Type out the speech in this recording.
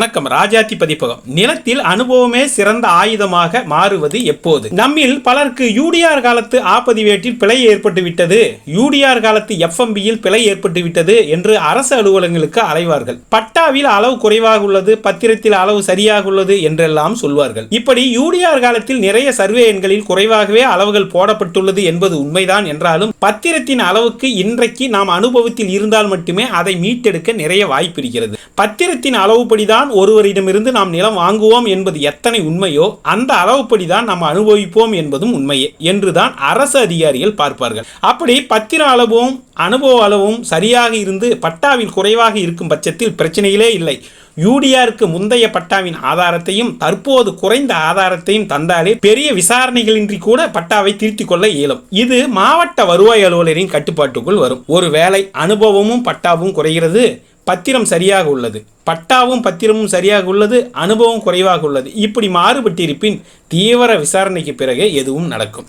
வணக்கம். ராஜாத்தி பதிப்பகம். நிலத்தில் அனுபவமே சிறந்த ஆயுதமாக மாறுவது எப்போது? நம்மில் பலருக்கு யூடிஆர் காலத்து ஆப்பதிவேட்டில் பிழை ஏற்பட்டு விட்டது. யூடிஆர் காலத்து எஃப்எம்பியில் பிழை ஏற்பட்டு விட்டது என்று அரசு அலுவலகங்களுக்கு அலைவார்கள். பட்டாவில் அளவு குறைவாக உள்ளது பத்திரத்தில் அளவு சரியாக உள்ளது என்றெல்லாம் சொல்வார்கள். இப்படி யூடிஆர் காலத்தில் நிறைய சர்வே எண்களில் குறைவாகவே அளவுகள் போடப்பட்டுள்ளது என்பது உண்மைதான் என்றாலும் பத்திரத்தின் அளவுக்கு இன்றைக்கு நாம் அனுபவத்தில் இருந்தால் மட்டுமே அதை மீட்டெடுக்க நிறைய வாய்ப்பு இருக்கிறது. பத்திரத்தின் அளவுப்படிதான் ஒருவரிடமிருந்து நாம் நிலம் வாங்குவோம் என்பது எத்தனை உண்மையோ அந்த அளவுப்படி தான் நாம் அனுபவிப்போம் என்பதும் உண்மையே என்றுதான் அரசு அதிகாரிகள் பார்ப்பார்கள். அப்படி பத்திர அளவும் அனுபவ அளவும் சரியாக இருந்து பட்டாவில் குறைவாக இருக்கும் பட்சத்தில் பிரச்சனையிலே இல்லை. யூடிஆருக்கு முந்தைய பட்டாவின் ஆதாரத்தையும் தற்போது குறைந்த ஆதாரத்தையும் தந்தாலே பெரிய விசாரணைகளின்றி கூட பட்டாவை திருத்திக் கொள்ள இயலும். இது மாவட்ட வருவாய் அலுவலரின் கட்டுப்பாட்டுக்குள் வரும். ஒருவேளை அனுபவமும் பட்டாவும் குறைகிறது பத்திரம் சரியாக உள்ளது. பட்டாவும் பத்திரமும் சரியாக உள்ளது அனுபவம் குறைவாக உள்ளது. இப்படி மாறுபட்டிருப்பின் தீவிர விசாரணைக்கு பிறகே எதுவும் நடக்கும்.